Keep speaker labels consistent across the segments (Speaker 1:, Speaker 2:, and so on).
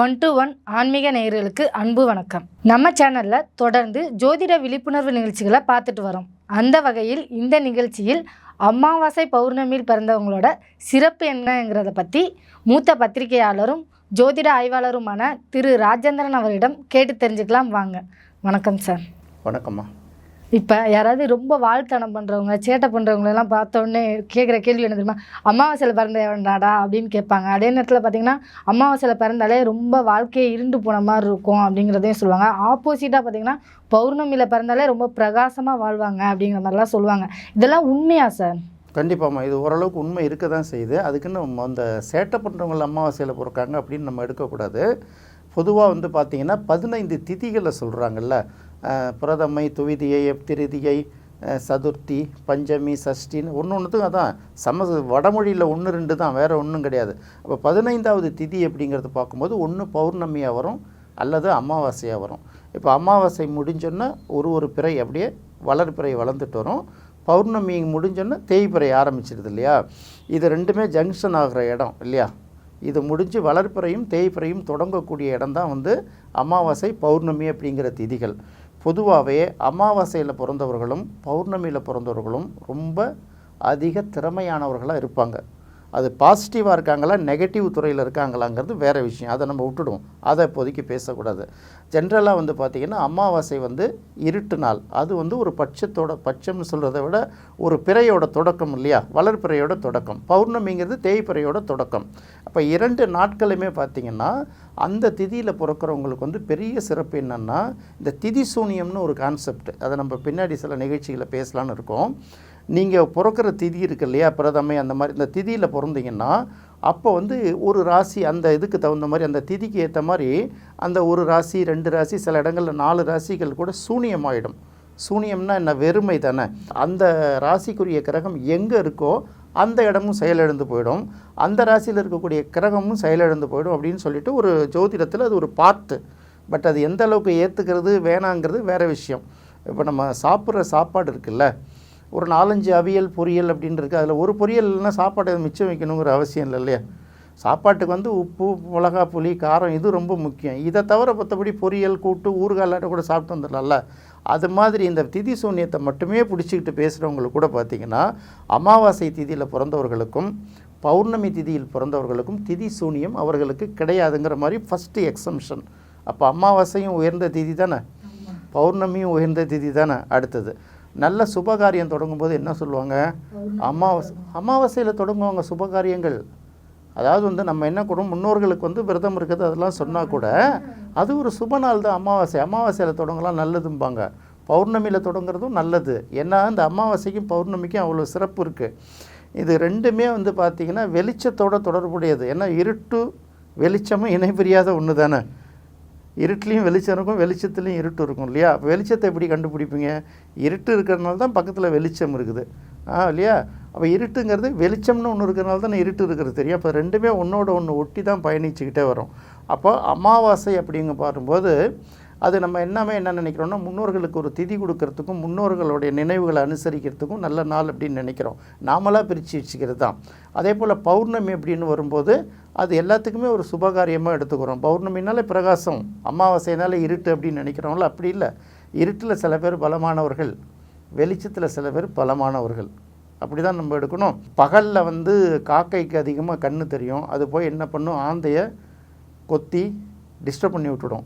Speaker 1: One to one ஆன்மீக நேயர்களுக்கு அன்பு வணக்கம். நம்ம சேனலில் தொடர்ந்து ஜோதிட விழிப்புணர்வு நிகழ்ச்சிகளை பார்த்துட்டு வரோம். அந்த வகையில் இந்த நிகழ்ச்சியில் அமாவாசை பௌர்ணமியில் பிறந்தவங்களோட சிறப்பு என்னங்கிறத பற்றி மூத்த பத்திரிகையாளரும் ஜோதிட ஆய்வாளருமான திரு ராஜேந்திரன் அவரிடம் கேட்டு தெரிஞ்சுக்கலாம் வாங்க. வணக்கம் சார்.
Speaker 2: வணக்கம்மா.
Speaker 1: இப்போ யாராவது ரொம்ப வாழ்த்தனம் பண்ணுறவங்க சேட்டை பண்ணுறவங்களெல்லாம் பார்த்தோன்னே கேட்குற கேள்வி என்ன தெரியுமா? அமாவாசையில் பிறந்த வேண்டாடா அப்படின்னு கேட்பாங்க. அதே நேரத்தில் பார்த்தீங்கன்னா அமாவாசையில் பிறந்தாலே ரொம்ப வாழ்க்கையை இருண்டு போன மாதிரி இருக்கும் அப்படிங்கிறதையும் சொல்லுவாங்க. ஆப்போசிட்டாக பார்த்தீங்கன்னா பௌர்ணமியில் பிறந்தாலே ரொம்ப பிரகாசமாக வாழ்வாங்க அப்படிங்கிற மாதிரிலாம் சொல்லுவாங்க. இதெல்லாம் உண்மையா சார்?
Speaker 2: கண்டிப்பாம்மா. இது ஓரளவுக்கு உண்மை இருக்க தான் செய்யுது. அதுக்குன்னு அந்த சேட்டை பண்ணுறவங்கள அமாவாசையில் பிறக்காங்க அப்படின்னு நம்ம எடுக்கக்கூடாது. பொதுவாக வந்து பார்த்திங்கன்னா பதினைந்து திதிகளை சொல்கிறாங்கல்ல பிரதமை துவிதியை திருதியை சதுர்த்தி பஞ்சமி சஷ்டின்னு ஒன்று ஒன்றுத்துக்கும் அதான் சம வடமொழியில் ஒன்று ரெண்டு தான் வேறு ஒன்றும் கிடையாது. அப்போ பதினைந்தாவது திதி அப்படிங்கிறது பார்க்கும்போது ஒன்று பௌர்ணமியாக வரும் அல்லது அமாவாசையாக வரும். இப்போ அமாவாசை முடிஞ்சோன்னா ஒரு ஒரு பிறை அப்படியே வளர்பிறை வளர்ந்துட்டு வரும். பௌர்ணமி முடிஞ்சோன்னா தேய்பிறை ஆரம்பிச்சிடுது இல்லையா? இது ரெண்டுமே ஜங்ஷன் ஆகிற இடம் இல்லையா? இது முடிஞ்சு வளர்ப்பிறையும் தேய்பிறையும் தொடங்கக்கூடிய இடம் தான் வந்து அமாவாசை பௌர்ணமி அப்படிங்கிற திதிகள். பொதுவாகவே அமாவாசையில் பிறந்தவர்களும் பௌர்ணமியில் பிறந்தவர்களும் ரொம்ப அதிக திறமையானவர்களாக இருப்பாங்க. அது பாசிட்டிவாக இருக்காங்களா நெகட்டிவ் துறையில் இருக்காங்களாங்கிறது வேறு விஷயம். அதை நம்ம விட்டுடுவோம். அதை இப்போதைக்கு பேசக்கூடாது. ஜென்ரலாக வந்து பார்த்திங்கன்னா அமாவாசை வந்து இருட்டு நாள். அது வந்து ஒரு பட்சத்தோட பட்சம்னு சொல்கிறத விட ஒரு பிறையோட தொடக்கம் இல்லையா? வளர்பிறையோட தொடக்கம். பௌர்ணமிங்கிறது தேய்பிறையோட தொடக்கம். அப்போ இரண்டு நாட்களுமே பார்த்திங்கன்னா அந்த திதியில் பிறக்கிறவங்களுக்கு வந்து பெரிய சிறப்பு என்னென்னா இந்த திதி சூனியம்னு ஒரு கான்செப்ட் அதை நம்ம பின்னாடி சில நிகழ்ச்சிகளை பேசலான்னு இருக்கோம். நீங்கள் பிறக்கிற திதி இருக்கு இல்லையா பிரதமை அந்த மாதிரி இந்த திதியில் பிறந்தீங்கன்னா அப்போ வந்து ஒரு ராசி அந்த இதுக்கு தகுந்த மாதிரி அந்த திதிக்கு ஏற்ற மாதிரி அந்த ஒரு ராசி ரெண்டு ராசி சில இடங்களில் நாலு ராசிகள் கூட சூனியமாயிடும். சூனியம்னா என்ன? வெறுமை தானே. அந்த ராசிக்குரிய கிரகம் எங்கே இருக்கோ அந்த இடமும் செயலிழந்து போயிடும். அந்த ராசியில் இருக்கக்கூடிய கிரகமும் செயலிழந்து போயிடும் அப்படின்னு சொல்லிட்டு ஒரு ஜோதிடத்தில் அது ஒரு பார்ட்டு பட் அது எந்த அளவுக்கு ஏற்றுக்கிறது வேணாங்கிறது வேறு விஷயம். இப்போ நம்ம சாப்பிட்ற சாப்பாடு இருக்குல்ல ஒரு நாலஞ்சு அவியல் பொரியல் அப்படின்னு இருக்குது அதில் ஒரு பொரியல் இல்லைன்னா சாப்பாட்டை மிச்சம் வைக்கணுங்கிற அவசியம் இல்லை இல்லையா? சாப்பாட்டுக்கு வந்து உப்பு மிளகா புளி காரம் இது ரொம்ப முக்கியம். இதை தவிர மற்றபடி பொரியல் கூட்டு ஊறுகாலாட்ட கூட சாப்பிட்டு வந்துடலாம்ல. அது மாதிரி இந்த திதி சூன்யத்தை மட்டுமே பிடிச்சிக்கிட்டு பேசுகிறவங்களுக்கு கூட பார்த்திங்கன்னா அமாவாசை திதியில் பிறந்தவர்களுக்கும் பௌர்ணமி திதியில் பிறந்தவர்களுக்கும் திதி சூனியம் அவர்களுக்கு கிடையாதுங்கிற மாதிரி ஃபஸ்ட்டு எக்ஸம்ஷன் அப்போ அமாவாசையும் உயர்ந்த திதி தானே? பௌர்ணமியும் உயர்ந்த திதி தானே அடுத்தது. நல்ல சுபகாரியம் தொடங்கும்போது என்ன சொல்லுவாங்க? அமாவாசை அமாவாசையில் தொடங்குவாங்க சுபகாரியங்கள். அதாவது வந்து நம்ம என்ன கூட முன்னோர்களுக்கு வந்து விரதம் இருக்குது அதெல்லாம் சொன்னால் கூட அது ஒரு சுப நாள் தான் அமாவாசை. அமாவாசையில் தொடங்கலாம் நல்லதும்பாங்க. பௌர்ணமியில் தொடங்குறதும் நல்லது. ஏன்னா இந்த அமாவாசைக்கும் பௌர்ணமிக்கும் அவ்வளோ சிறப்பு இருக்குது இது ரெண்டுமே வந்து பார்த்திங்கன்னா வெளிச்சத்தோட தொடர்புடையது. ஏன்னா இருட்டு வெளிச்சமும் இணைபிரியாத ஒன்று தானே இருட்டுலேயும் வெளிச்சம் இருக்கும் வெளிச்சத்துலேயும் இருட்டு இருக்கும் இல்லையா? அப்போ வெளிச்சத்தை எப்படி கண்டுபிடிப்பீங்க? இருட்டு இருக்கிறதுனால தான் பக்கத்தில் வெளிச்சம் இருக்குது. ஆ இல்லையா? அப்போ இருட்டுங்கிறது வெளிச்சம்னு ஒன்று இருக்கிறனால தான் இருட்டு இருக்கிறது தெரியும். அப்போ ரெண்டுமே ஒன்றோட ஒன்று ஒட்டி தான் பயணிச்சுக்கிட்டே வரும். அப்போ அமாவாசை அப்படிங்க பாரும்போது அது நம்ம என்னமே என்ன நினைக்கிறோம்னா முன்னோர்களுக்கு ஒரு திதி கொடுக்கறதுக்கும் முன்னோர்களுடைய நினைவுகளை அனுசரிக்கிறதுக்கும் நல்ல நாள் அப்படின்னு நினைக்கிறோம். நாமளாக பிரித்து வச்சுக்கிறது தான். அதே போல் பௌர்ணமி அப்படின்னு வரும்போது அது எல்லாத்துக்குமே ஒரு சுபகாரியமாக எடுத்துக்கிறோம். பௌர்ணமினாலே பிரகாசம் அமாவாசைனாலே இருட்டு அப்படின்னு நினைக்கிறோம்ல? அப்படி இல்லை. இருட்டில் சில பேர் பலமானவர்கள் வெளிச்சத்தில் சில பேர் பலமானவர்கள். அப்படி தான் நம்ம எடுக்கணும். பகலில் வந்து காக்கைக்கு அதிகமாக கண்ணு தெரியும். அது போய் என்ன பண்ணும்? ஆந்தையை கொத்தி டிஸ்டர்ப் பண்ணி விட்டுடும்.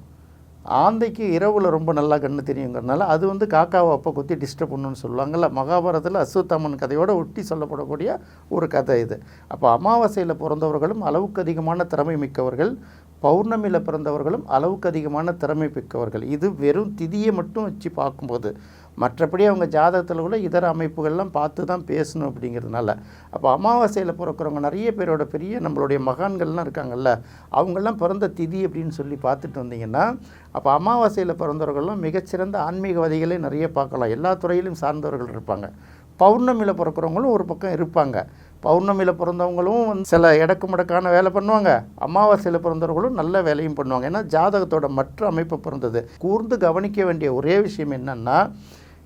Speaker 2: ஆந்தைக்கு இரவில் ரொம்ப நல்லா கண்ணு தெரியுங்கிறனால அது வந்து காக்காவை அப்போ கொத்தி டிஸ்டர்ப் பண்ணுன்னு சொல்லுவாங்கல்ல. மகாபாரதத்தில் அஸ்வத்தாமன் கதையோடு ஒட்டி சொல்லப்படக்கூடிய ஒரு கதை இது. அப்போ அமாவாசையில் பிறந்தவர்களும் அளவுக்கு அதிகமான திறமை மிக்கவர்கள் பௌர்ணமியில் பிறந்தவர்களும் அளவுக்கு அதிகமான திறமை மிக்கவர்கள். இது வெறும் திதியை மட்டும் வச்சு பார்க்கும்போது மற்றபடி அவங்க ஜாதகத்தில் உள்ள இதர அமைப்புகள்லாம் பார்த்து தான் பேசணும் அப்படிங்கிறதுனால. அப்போ அமாவாசையில் பிறக்கிறவங்க நிறைய பேரோட பெரிய நம்மளுடைய மகான்கள்லாம் இருக்காங்கல்ல அவங்கெல்லாம் பிறந்த திதி அப்படின்னு சொல்லி பார்த்துட்டு வந்தீங்கன்னா அப்போ அமாவாசையில் பிறந்தவர்கள்லாம் மிகச்சிறந்த ஆன்மீகவாதிகளே நிறைய பார்க்கலாம். எல்லா துறையிலும் சார்ந்தவர்கள் இருப்பாங்க. பௌர்ணமியில் பிறக்கிறவங்களும் ஒரு பக்கம் இருப்பாங்க. பௌர்ணமியில் பிறந்தவங்களும் வந்து சில இடக்கு முடக்கான வேலை பண்ணுவாங்க. அமாவாசையில் பிறந்தவர்களும் நல்ல வேலையும் பண்ணுவாங்க. ஏன்னா ஜாதகத்தோட மற்ற அமைப்பு பிறந்தது. கூர்ந்து கவனிக்க வேண்டிய ஒரே விஷயம் என்னென்னா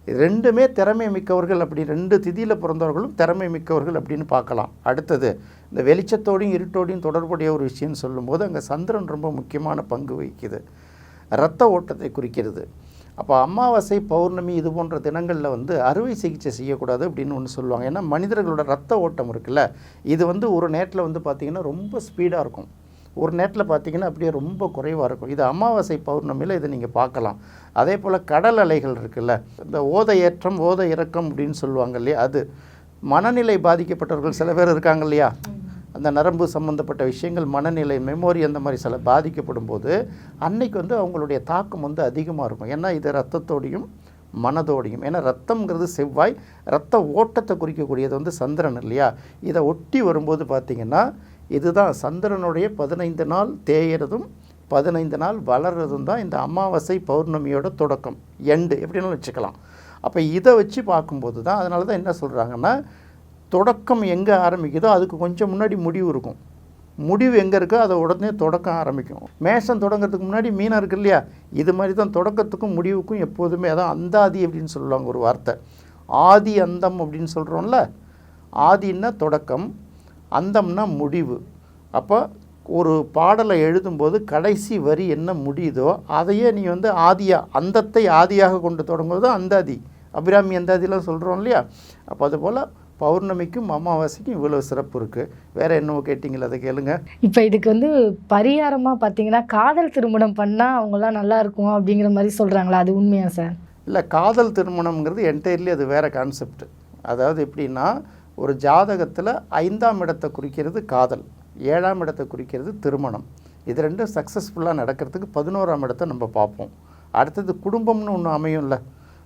Speaker 2: ரெண்டுமே திறமை மிக்கவர்கள் அப்படி ரெண்டு திதியில் பிறந்தவர்களும் திறமை மிக்கவர்கள் அப்படின்னு பார்க்கலாம். அடுத்தது இந்த வெளிச்சத்தோடையும் இருட்டோடையும் தொடர்புடைய ஒரு விஷயம்னு சொல்லும்போது அங்கே சந்திரன் ரொம்ப முக்கியமான பங்கு வகிக்குது. இரத்த ஓட்டத்தை குறிக்கிறது. அப்போ அமாவாசை பௌர்ணமி இது போன்ற தினங்களில் வந்து அறுவை சிகிச்சை செய்யக்கூடாது அப்படின்னு ஒன்று சொல்லுவாங்க. ஏன்னா மனிதர்களோட ரத்த ஓட்டம் இருக்குல்ல இது வந்து ஒரு நேரத்தில் வந்து பார்த்திங்கன்னா ரொம்ப ஸ்பீடாக இருக்கும். ஒரு நேரத்தில் பார்த்தீங்கன்னா அப்படியே ரொம்ப குறைவாக இருக்கும். இது அமாவாசை பௌர்ணமியில் இதை நீங்கள் பார்க்கலாம். அதே போல் கடல் அலைகள் இருக்குல்ல இந்த ஓத ஏற்றம் ஓத இறக்கம் அப்படின்னு சொல்லுவாங்க இல்லையா அது மனநிலை பாதிக்கப்பட்டவர்கள் சில பேர் இருக்காங்க இல்லையா? அந்த நரம்பு சம்மந்தப்பட்ட விஷயங்கள் மனநிலை மெமோரி அந்த மாதிரி சில பாதிக்கப்படும் போது அன்னைக்கு வந்து அவங்களுடைய தாக்கம் வந்து அதிகமாக இருக்கும். ஏன்னா இது ரத்தத்தோடையும் மனதோடையும். ஏன்னா ரத்தம்ங்கிறது செவ்வாய் ரத்த ஓட்டத்தை குறிக்கக்கூடியது வந்து சந்திரன் இல்லையா? இதை ஒட்டி வரும்போது பார்த்திங்கன்னா இதுதான் சந்திரனுடைய பதினைந்து நாள் தேயறதும் பதினைந்து நாள் வளர்றதும் தான் இந்த அமாவாசை பௌர்ணமியோட தொடக்கம். எண்டு எப்படின்னு வச்சுக்கலாம். அப்போ இதை வச்சு பார்க்கும்போது தான் அதனால தான் என்ன சொல்கிறாங்கன்னா தொடக்கம் எங்கே ஆரம்பிக்குதோ அதுக்கு கொஞ்சம் முன்னாடி முடிவு இருக்கும். முடிவு எங்கே இருக்கோ அதை உடனே தொடக்கம் ஆரம்பிக்கும். மேஷம் தொடங்கிறதுக்கு முன்னாடி மீனம் இருக்கு இல்லையா? இது மாதிரி தான் தொடக்கத்துக்கும் முடிவுக்கும் எப்போதுமே அதான் அந்தாதி அப்படின்னு சொல்லுவாங்க ஒரு வார்த்தை. ஆதி அந்தம் அப்படின்னு சொல்கிறோம்ல ஆதின்னா தொடக்கம் அந்தம்னா முடிவு. அப்போ ஒரு பாடலை எழுதும்போது கடைசி வரி என்ன முடியுதோ அதையே நீ வந்து ஆதியா அந்தத்தை ஆதியாக கொண்டு தொடங்குவது அந்தாதி. அபிராமி அந்தாதிலாம் சொல்கிறோம் இல்லையா? அப்போ அதுபோல் பௌர்ணமிக்கும் அமாவாசைக்கும் இவ்வளோ சிறப்பு இருக்குது வேறு என்னவோ கேட்டிங்களா அதை கேளுங்க.
Speaker 1: இப்போ இதுக்கு வந்து பரிகாரமாக பார்த்தீங்கன்னா காதல் திருமணம் பண்ணால் அவங்களாம் நல்லா இருக்கும் அப்படிங்கிற மாதிரி சொல்கிறாங்களா அது உண்மையா சார்?
Speaker 2: இல்லை காதல் திருமணம்ங்கிறது என்டையர்லி அது வேறு கான்செப்ட் அதாவது எப்படின்னா ஒரு ஜாதகத்தில் ஐந்தாம் இடத்தை குறிக்கிறது காதல் ஏழாம் இடத்தை குறிக்கிறது திருமணம். இது ரெண்டும் சக்ஸஸ்ஃபுல்லாக நடக்கிறதுக்கு பதினோராம் இடத்தை நம்ம பார்ப்போம். அடுத்தது குடும்பம்னு ஒன்று அமையும்ல.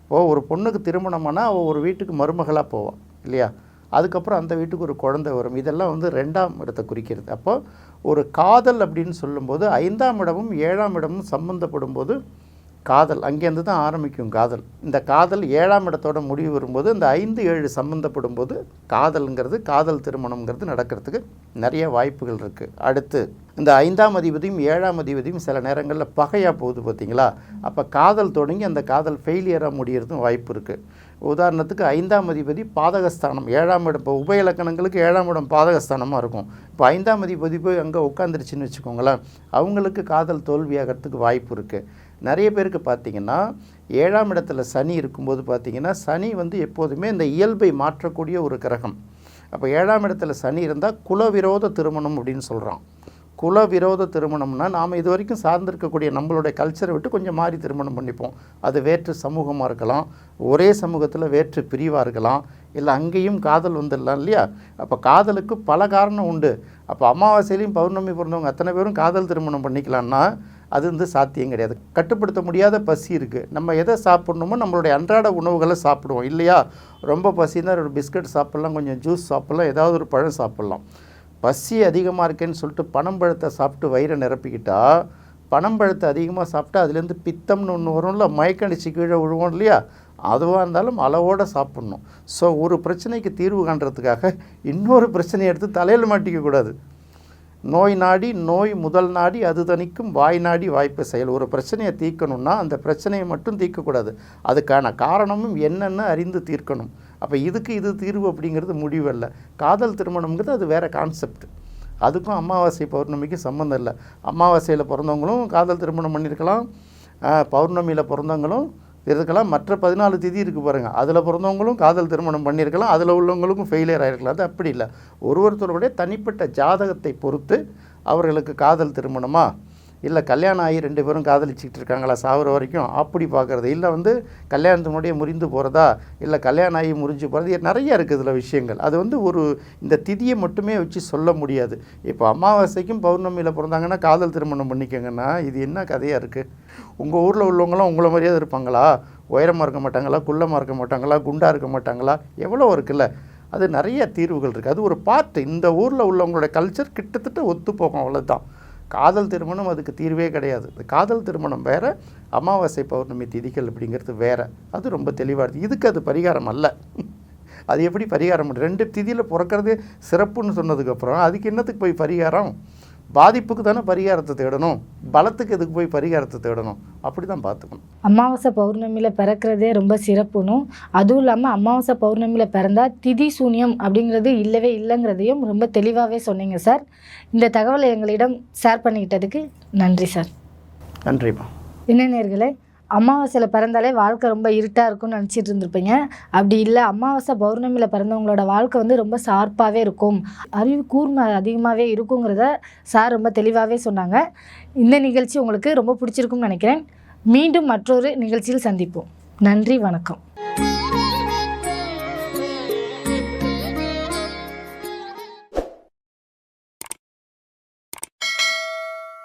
Speaker 2: இப்போ ஒரு பொண்ணுக்கு திருமணமானால் அவள் ஒரு வீட்டுக்கு மருமகளாக போவாள் இல்லையா? அதுக்கப்புறம் அந்த வீட்டுக்கு ஒரு குழந்தை வரும். இதெல்லாம் வந்து ரெண்டாம் இடத்தை குறிக்கிறது. அப்போ ஒரு காதல் அப்படின்னு சொல்லும்போது ஐந்தாம் இடமும் ஏழாம் இடமும் சம்மந்தப்படும் போது காதல் அங்கேருந்து தான் ஆரம்பிக்கும் காதல். இந்த காதல் ஏழாம் இடத்தோட முடிவு வரும்போது இந்த ஐந்து ஏழு சம்மந்தப்படும் போது காதலுங்கிறது காதல் திருமணம்ங்கிறது நடக்கிறதுக்கு நிறைய வாய்ப்புகள் இருக்குது அடுத்து இந்த ஐந்தாம் அதிபதியும் ஏழாம் அதிபதியும் சில நேரங்களில் பகையாக போகுது பார்த்தீங்களா அப்போ காதல் தொடங்கி அந்த காதல் ஃபெயிலியராக முடியறதும் வாய்ப்பு இருக்குது உதாரணத்துக்கு ஐந்தாம் அதிபதி பாதகஸ்தானம். ஏழாம் இடம் இப்போ உப இலக்கணங்களுக்கு ஏழாம் இடம் பாதகஸ்தானமாக இருக்கும். இப்போ ஐந்தாம் அதிபதி போய் அங்கே உட்காந்துருச்சுன்னு வச்சுக்கோங்களேன் அவங்களுக்கு காதல் தோல்வியாகிறதுக்கு வாய்ப்பு இருக்குது நிறைய பேருக்கு பார்த்தீங்கன்னா ஏழாம் இடத்துல சனி இருக்கும்போது பார்த்தீங்கன்னா சனி வந்து எப்போதுமே இந்த இயல்பை மாற்றக்கூடிய ஒரு கிரகம். அப்போ ஏழாம் இடத்துல சனி இருந்தால் குலவிரோத திருமணம் அப்படின்னு சொல்கிறான் குலவிரோத திருமணம்னா நாம் இது வரைக்கும் சார்ந்திருக்கக்கூடிய நம்மளுடைய கல்ச்சரை விட்டு கொஞ்சம் மாறி திருமணம் பண்ணிப்போம். அது வேற்று சமூகமாக இருக்கலாம் ஒரே சமூகத்தில் வேற்று பிரிவாக இருக்கலாம் இல்லை அங்கேயும் காதல் வந்துடலாம் இல்லையா? அப்போ காதலுக்கு பல காரணம் உண்டு. அப்போ அமாவாசையிலையும் பௌர்ணமி பிறந்தவங்க அத்தனை பேரும் காதல் திருமணம் பண்ணிக்கலாம்னா அது வந்து சாத்தியம் கிடையாது. கட்டுப்படுத்த முடியாத பசி இருக்குது நம்ம எதை சாப்பிட்ணுமோ நம்மளுடைய அன்றாட உணவுகளை சாப்பிடுவோம். இல்லையா? ரொம்ப பசினா ஒரு பிஸ்கட் சாப்பிட்லாம் கொஞ்சம் ஜூஸ் சாப்பிட்லாம் ஏதாவது ஒரு பழம் சாப்பிட்லாம். பசி அதிகமாக இருக்கேன்னு சொல்லிட்டு பனம்பழத்தை சாப்பிட்டு வயிறை நிரப்பிக்கிட்டா பனம்பழத்தை அதிகமாக சாப்பிட்டா அதுலேருந்து பித்தம்னு ஒன்று வரும்ல மயக்கடிச்சு கீழே விழுவோம் இல்லையா? அதுவாக இருந்தாலும் அளவோடு சாப்பிட்ணும். ஸோ ஒரு பிரச்சனைக்கு தீர்வு காண்றதுக்காக இன்னொரு பிரச்சனையை எடுத்து தலையில் மாட்டிக்க கூடாது. நோய் நாடி நோய் முதல் நாடி அது தணிக்கும் வாய் நாடி வாய்ப்பு செயல். ஒரு பிரச்சனையை தீர்க்கணும்னா அந்த பிரச்சனையை மட்டும் தீர்க்கக்கூடாது. அதுக்கான காரணமும் என்னென்னு அறிந்து தீர்க்கணும். அப்போ இதுக்கு இது தீர்வு அப்படிங்கிறது முடிவல்ல காதல் திருமணம்ங்கிறது அது வேறு கான்செப்ட் அதுக்கும் அமாவாசை பௌர்ணமிக்கு சம்மந்தம் இல்லை. அமாவாசையில் பிறந்தவங்களும் காதல் திருமணம் பண்ணியிருக்கலாம் பௌர்ணமியில் பிறந்தவங்களும் இருக்கலாம் மற்ற பதினாலு திதி இருக்குது பாருங்கள் அதில் பிறந்தவங்களும் காதல் திருமணம் பண்ணியிருக்கலாம். அதில் உள்ளவங்களுக்கும் ஃபெயிலியர் ஆகிருக்கலாம் அது அப்படி இல்லை. ஒரு ஒருத்தருடைய தனிப்பட்ட ஜாதகத்தை பொறுத்து அவர்களுக்கு காதல் திருமணமாக இல்லை கல்யாணம் ஆகி ரெண்டு பேரும் காதலிச்சிக்கிட்டு இருக்காங்களா? சாகுற வரைக்கும் அப்படி பார்க்குறது. இல்லை வந்து கல்யாணத்து முன்னாடியே முறிந்து போகிறதா இல்லை கல்யாணம் ஆகி முறிஞ்சு போகிறது நிறைய இருக்குது இதில் விஷயங்கள். அது வந்து ஒரு இந்த திதியை மட்டுமே வச்சு சொல்ல முடியாது. இப்போ அமாவாசைக்கும் பௌர்ணமியில் பிறந்தாங்கன்னா காதல் திருமணம் பண்ணிக்கோங்கன்னா இது என்ன கதையாக இருக்குது உங்கள் ஊரில் உள்ளவங்களாம் உங்களை மாதிரியாவது இருப்பாங்களா? உயரமாக இருக்க மாட்டாங்களா? குள்ளமாக இருக்க மாட்டாங்களா? குண்டாக இருக்க மாட்டாங்களா? எவ்வளோ இருக்குல்ல? அது நிறைய தீர்வுகள் இருக்குது அது ஒரு பார்ட். இந்த ஊரில் உள்ளவங்களோட கல்ச்சர் கிட்டத்தட்ட ஒத்து போகும் அவ்வளோதான் காதல் திருமணம் அதுக்கு தீர்வே கிடையாது. இந்த காதல் திருமணம் வேறு அமாவாசை பௌர்ணமி திதிகள் அப்படிங்கிறது வேறு. அது ரொம்ப தெளிவாக இருக்குது இதுக்கு அது பரிகாரம் அல்ல. அது எப்படி பரிகாரம்? ரெண்டு திதியில் பிறக்கிறதே சிறப்புன்னு சொன்னதுக்கப்புறம் அதுக்கு என்னத்துக்கு போய் பரிகாரம்? பாதிப்புக்கு தானே பரிகாரத்தை தேடணும்? பலத்துக்கு எதுக்கு போய் பரிகாரத்தை தேடணும்? அப்படி தான் பார்த்துக்கணும்.
Speaker 1: அமாவாசை பௌர்ணமியில் பிறக்கிறதே ரொம்ப சிறப்புனும் அதுவும் இல்லாமல் அமாவாசை பௌர்ணமியில் பிறந்தா திதி சூன்யம் அப்படிங்கிறது இல்லவே இல்லைங்கிறதையும் ரொம்ப தெளிவாகவே சொன்னீங்க சார். இந்த தகவலை எங்களிடம் ஷேர் பண்ணிக்கிட்டதுக்கு நன்றி சார்.
Speaker 2: நன்றிம்மா.
Speaker 1: என்ன நேர்களே அமாவாசையில் பிறந்தாலே வாழ்க்கை ரொம்ப இருட்டாக இருக்கும்னு நினச்சிட்டு இருந்திருப்பீங்க. அப்படி இல்லை அமாவாசை பௌர்ணமியில் பிறந்தவங்களோட வாழ்க்கை வந்து ரொம்ப ஷார்ப்பாகவே இருக்கும். அறிவு கூர்மை அதிகமாகவே இருக்குங்கிறத சார் ரொம்ப தெளிவாகவே சொன்னாங்க. இந்த நிகழ்ச்சி உங்களுக்கு ரொம்ப பிடிச்சிருக்கும்னு நினைக்கிறேன். மீண்டும் மற்றொரு நிகழ்ச்சியில் சந்திப்போம். நன்றி வணக்கம்.